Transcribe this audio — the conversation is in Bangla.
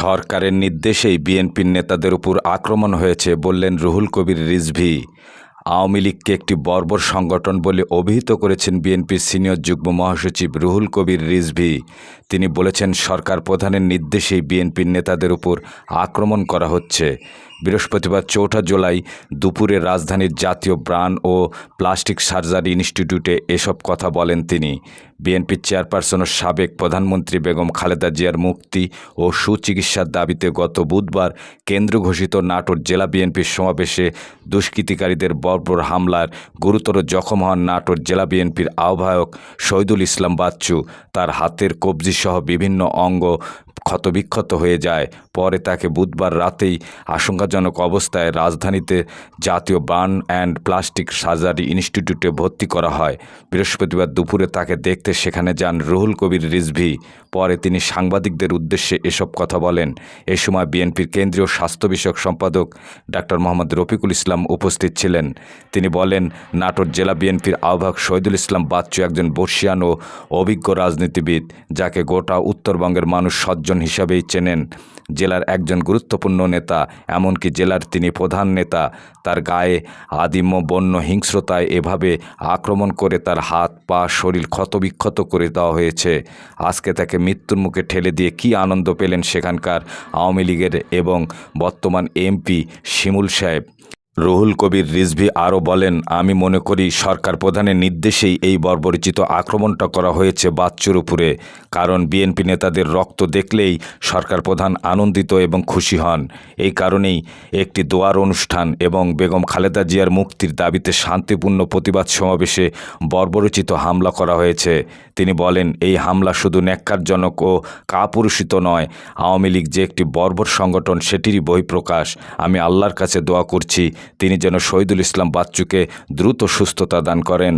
সরকারের নির্দেশেই বিএনপির নেতাদের উপর আক্রমণ হয়েছে বললেন রুহুল কবির রিজভি। আওয়ামী লীগকে একটি বর্বর সংগঠন বলে অভিহিত করেছেন বিএনপির সিনিয়র যুগ্ম মহাসচিব রুহুল কবির রিজভি। তিনি বলেছেন, সরকার প্রধানের নির্দেশেই বিএনপির নেতাদের উপর আক্রমণ করা হচ্ছে। বৃহস্পতিবার চৌঠা জুলাই দুপুরে রাজধানীর জাতীয় ব্রাণ ও প্লাস্টিক সার্জারি ইনস্টিটিউটে এসব কথা বলেন তিনি। বিএনপির চেয়ারপারসন ও সাবেক প্রধানমন্ত্রী বেগম খালেদা জিয়ার মুক্তি ও সুচিকিৎসার দাবিতে গত বুধবার কেন্দ্র ঘোষিত নাটোর জেলা বিএনপির সমাবেশে দুষ্কৃতিকারীদের বর্বর হামলার গুরুতর জখম হন নাটোর জেলা বিএনপির আহ্বায়ক শহীদুল ইসলাম বাচ্চু। তার হাতের কবজিসহ বিভিন্ন অঙ্গ ক্ষতবিক্ষত হয়ে যায়। পরে তাকে বুধবার রাতেই আশঙ্কাজনক অবস্থায় রাজধানীতে জাতীয় বার্ন অ্যান্ড প্লাস্টিক সার্জারি ইনস্টিটিউটে ভর্তি করা হয়। বৃহস্পতিবার দুপুরে তাকে দেখতে সেখানে যান রুহুল কবির রিজভী। পরে তিনি সাংবাদিকদের উদ্দেশ্যে এসব কথা বলেন। এ সময় বিএনপির কেন্দ্রীয় স্বাস্থ্য বিষয়ক সম্পাদক ডাক্তার মোহাম্মদ রফিকুল ইসলাম উপস্থিত ছিলেন। তিনি বলেন, নাটোর জেলা বিএনপির আহ্বায়ক শহীদুল ইসলাম বাচ্চু একজন বর্ষিয়ান ও অভিজ্ঞ রাজনীতিবিদ, যাকে গোটা উত্তরবঙ্গের মানুষ সজ্জন হিসাবেই চেনেন। জেলার একজন গুরুত্বপূর্ণ নেতা, এমনকি জেলার তিনি প্রধান নেতা, তার গায়ে আদিম্য বন্য হিংস্রতায় এভাবে আক্রমণ করে তার হাত, পা, শরীর ক্ষতবিক্ষত করে দেওয়া হয়েছে। আজকে তাকে মৃত্যুর মুখে ঠেলে দিয়ে কী আনন্দ পেলেন সেখানকার আওয়ামী লীগের এবং বর্তমান এমপি শিমুল সাহেব। রুহুল কবির রিজভী আরও বলেন, আমি মনে করি সরকার প্রধানের নির্দেশেই এই বর্বরচিত আক্রমণটা করা হয়েছে বাচ্চুর উপরে কারণ বিএনপি নেতাদের রক্ত দেখলেই সরকার প্রধান আনন্দিত এবং খুশি হন। এই কারণেই একটি দোয়ার অনুষ্ঠান এবং বেগম খালেদা জিয়ার মুক্তির দাবিতে শান্তিপূর্ণ প্রতিবাদ সমাবেশে বর্বরচিত হামলা করা হয়েছে। তিনি বলেন, এই হামলা শুধু ন্যাক্কারজনক ও কাপুরুষিত নয়। আওয়ামী লীগ যে একটি বর্বর সংগঠন, সেটিরই বহিঃপ্রকাশ। আমি আল্লাহর কাছে দোয়া করছি তিনি যেন শহীদুল ইসলাম বাচ্চুকে দ্রুত সুস্থতা দান করেন।